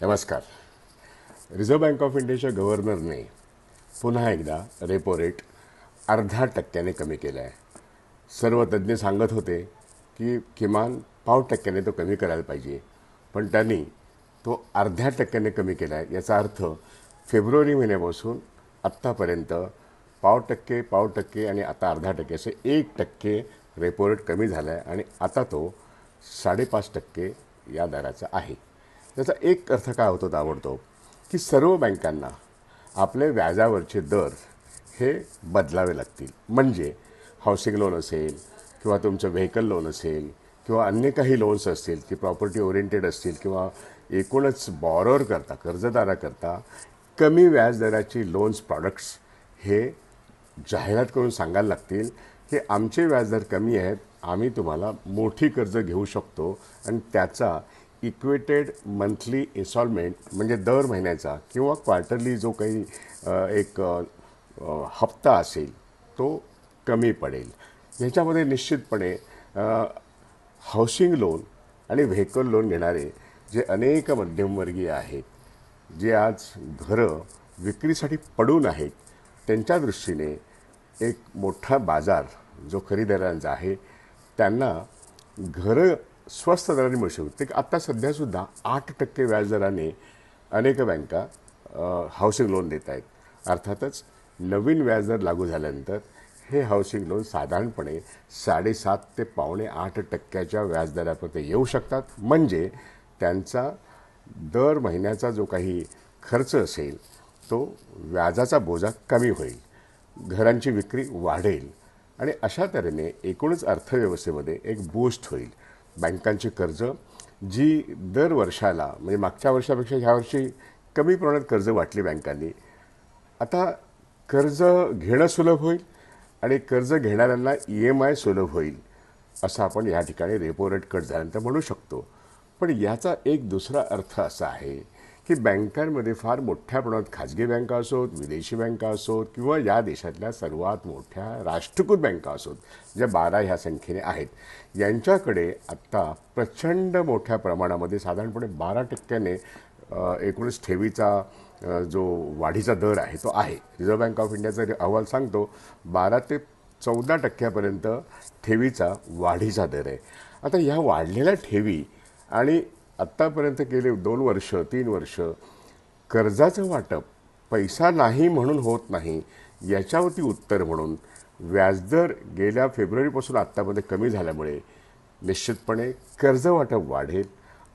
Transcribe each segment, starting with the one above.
नमस्कार. Reserve bank of इंडियाच्या गव्हर्नरने पुन्हा एकदा रेपो रेट अर्धा टक्क्याने कमी केला आहे सर्व तज्ज्ञ सांगत होते की किमान पाव टक्क्याने तो कमी करायला पाहिजे. पण त्यांनी तो अर्ध्या टक्क्याने कमी केला आहे याचा अर्थ फेब्रुवारी महिन्यापासून आत्तापर्यंत पाव टक्के पाव टक्के आणि आता अर्धा टक्के असे एक टक्के रेपो रेट कमी झाला आहे आणि आता तो साडेपाच टक्के या दराचा आहे. त्याचा एक अर्थ काय होतो ताबडतोब? की सर्व बँकांना आपले व्याजावरचे दर हे बदलावे लागतील. म्हणजे हाऊसिंग लोन असेल किंवा तुमचं व्हेकल लोन असेल किंवा अन्य काही लोन्स असतील की प्रॉपर्टी ओरिएंटेड असतील किंवा एकूणच बॉरोअर करता कर्जदाराकरता कमी व्याजदराची लोन्स प्रॉडक्ट्स हे जाहिरात करून सांगायला लागतील की आमचे व्याजदर कमी आहेत आम्ही तुम्हाला मोठी कर्ज घेऊ शकतो आणि त्याचा इक्वेटेड मंथली इन्स्टॉलमेंट म्हणजे दर महिन्याचा किंवा क्वार्टरली जो काही एक हप्ता असेल तो कमी पडेल. ह्याच्यामध्ये निश्चितपणे हाऊसिंग लोन आणि व्हेकल लोन घेणारे जे अनेक मध्यमवर्गीय आहेत जे आज घरं विक्रीसाठी पडून आहेत त्यांच्या दृष्टीने एक मोठा बाजार जो खरेदीदारांचा आहे त्यांना घरं स्वस्त दराने मिळू शकते. आत्ता सध्यासुद्धा आठ टक्के व्याजदराने अनेक बँका हाऊसिंग लोन देत आहेत. अर्थातच नवीन व्याजदर लागू झाल्यानंतर हे हाऊसिंग लोन साधारणपणे साडेसात ते पावणे आठ टक्क्याच्या व्याजदरापर्यंत येऊ शकतात. म्हणजे त्यांचा दर महिन्याचा जो काही खर्च असेल तो व्याजाचा बोजा कमी होईल घरांची विक्री वाढेल आणि अशा तऱ्हेने एकूणच अर्थव्यवस्थेमध्ये एक बूस्ट होईल. बँकांची कर्ज जी दर वर्षाला म्हणजे मागच्या वर्षापेक्षा ह्या वर्षी कमी प्रमाणात कर्ज वाटली बँकांनी. आता कर्ज घेणं सुलभ होईल आणि कर्ज घेणाऱ्यांना ई एम आय सुलभ होईल असं आपण या ठिकाणी रेपो रेट कट झाल्यानंतर म्हणू शकतो. पण याचा एक दुसरा अर्थ असा आहे की बँकांमध्ये फार मोठ्या प्रमाणात खाजगी बँका असोत विदेशी बँका असोत किंवा या देशातल्या सर्वात मोठ्या राष्ट्रकृत बँका असोत ज्या बारा ह्या संख्येने आहेत यांच्याकडे आत्ता प्रचंड मोठ्या प्रमाणामध्ये साधारणपणे बारा टक्क्याने अ, एकूणच ठेवीचा जो वाढीचा दर आहे तो आहे. रिझर्व्ह बँक ऑफ इंडियाचा अहवाल सांगतो बारा ते चौदा टक्क्यापर्यंत ठेवीचा वाढीचा दर आहे. आता ह्या वाढलेल्या ठेवी आणि आत्तापर्यंत गेले दोन वर्ष तीन वर्ष कर्जाचं वाटप पैसा नाही म्हणून होत नाही याच्यावरती उत्तर म्हणून व्याजदर गेल्या फेब्रुवारीपासून आत्तामध्ये कमी झाल्यामुळे निश्चितपणे कर्ज वाटप वाढेल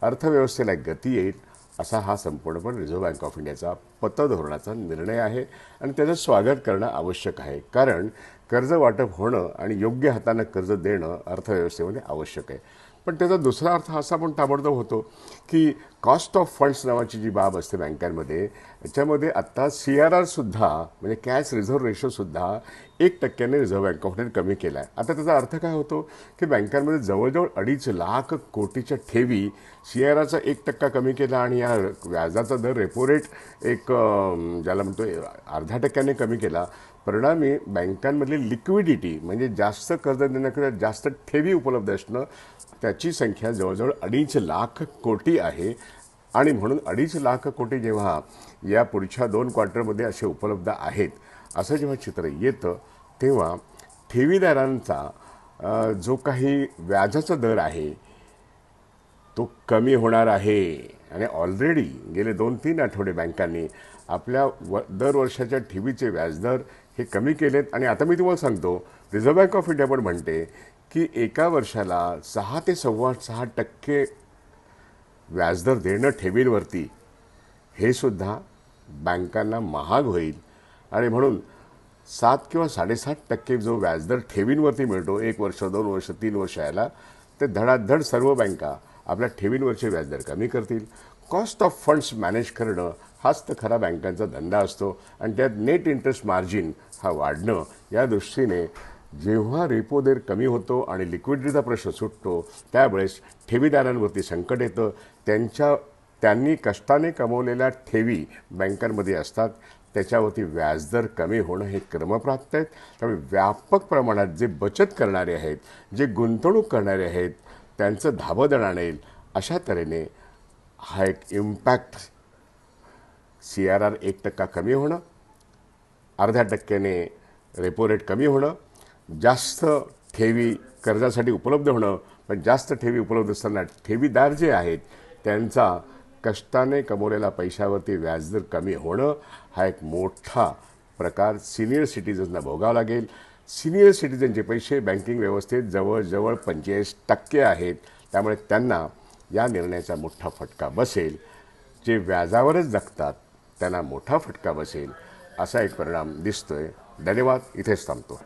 अर्थव्यवस्थेला गती येईल असा हा संपूर्णपणे रिझर्व्ह बँक ऑफ इंडियाचा पतधोरणाचा निर्णय आहे आणि त्याचं स्वागत करणं आवश्यक आहे. कारण कर्ज वाटप होणं आणि योग्य हातानं कर्ज देणं अर्थव्यवस्थेमध्ये आवश्यक आहे. पण त्याचा दुसरा अर्थ असा पण ताबडतोब होतो की कॉस्ट ऑफ फंड्स नावाची जी बाब असते बँकांमध्ये याच्यामध्ये आत्ता सी आर आरसुद्धा म्हणजे कॅश रिझर्व्ह रेशोसुद्धा एक टक्क्याने रिझर्व्ह बँक ऑफ इंडियाने कमी केला आहे आता त्याचा अर्थ काय होतो की बँकांमध्ये जवळजवळ अडीच लाख कोटीच्या ठेवी सी आर आरचा एक टक्का कमी केला आणि या व्याजाचा दर रेपो रेट एक ज्याला म्हणतो अर्ध्या टक्क्याने कमी केला. परिणामी बँकांमधली लिक्विडिटी म्हणजे जास्त कर्ज देण्याकरिता जास्त ठेवी उपलब्ध असणं त्याची संख्या जवळजवळ अडीच लाख कोटी आहे. आणि म्हणून अडीच लाख कोटी जेव्हा या पुढच्या दोन क्वार्टरमध्ये असे उपलब्ध आहेत असं जेव्हा चित्र येतं तेव्हा ठेवीदारांचा जो काही व्याजाचा दर आहे तो कमी होणार आहे. आणि ऑलरेडी गेले दोन तीन आठवडे बँकांनी आपल्या व दरवर्षाच्या ठेवीचे व्याजदर हे कमी केलेत. आणि आता मी तुम्हाला सांगतो रिझर्व्ह बँक ऑफ इंडिया पण म्हणते की एका वर्षाला सहा ते सव्वा सहा टक्के व्याजदर देणं ठेवींवरती हे सुद्धा बँकांना महाग होईल. आणि म्हणून सात किंवा साडेसात टक्के जो व्याजदर ठेवींवरती मिळतो एक वर्ष दोन वर्ष तीन वर्ष यायला ते धडाधड सर्व बँका आपल्या ठेवींवरचे व्याजदर कमी करतील. कॉस्ट ऑफ फंड्स मॅनेज करणं हाच तर खरा बँकांचा धंदा असतो आणि त्यात नेट इंटरेस्ट मार्जिन हा वाढणं या दृष्टीने जेव्हा रेपो दर कमी होतो आणि लिक्विडिटीचा प्रश्न सुटतो त्यावेळेस ठेवीदारांवरती संकट येतं. त्यांच्या त्यांनी कष्टाने कमवलेल्या ठेवी बँकांमध्ये असतात. त्याच्यावरती व्याजदर कमी होणं हे क्रमप्राप्त आहेत. त्यामुळे व्यापक प्रमाणात जे बचत करणारे आहेत जे गुंतवणूक करणारे आहेत त्यांचं धाबं आणेल अशा तऱ्हेने हा एक इम्पॅक्ट सी आर आर एक टक्का कमी होणं अर्ध्या टक्क्याने रेपो रेट कमी होणं जास्त ठेवी कर्जासाठी उपलब्ध होणं पण जास्त ठेवी उपलब्ध असताना ठेवीदार जे आहेत त्यांचा कष्टाने कमवलेल्या पैशावरती व्याजदर कमी होणं हा एक मोठा प्रकार. सिनियर सिटीजन्सना भोगावा लागेल. सिनियर सिटीजनचे पैसे बँकिंग व्यवस्थेत जवळजवळ पंचेचाळीस टक्के आहेत. त्यामुळे त्यांना या निर्णयाचा मोठा फटका बसेल. जे व्याजावरच जगतात त्यांना मोठा फटका बसेल असा एक परिणाम दिसतोय. धन्यवाद. इथेच थांबतो.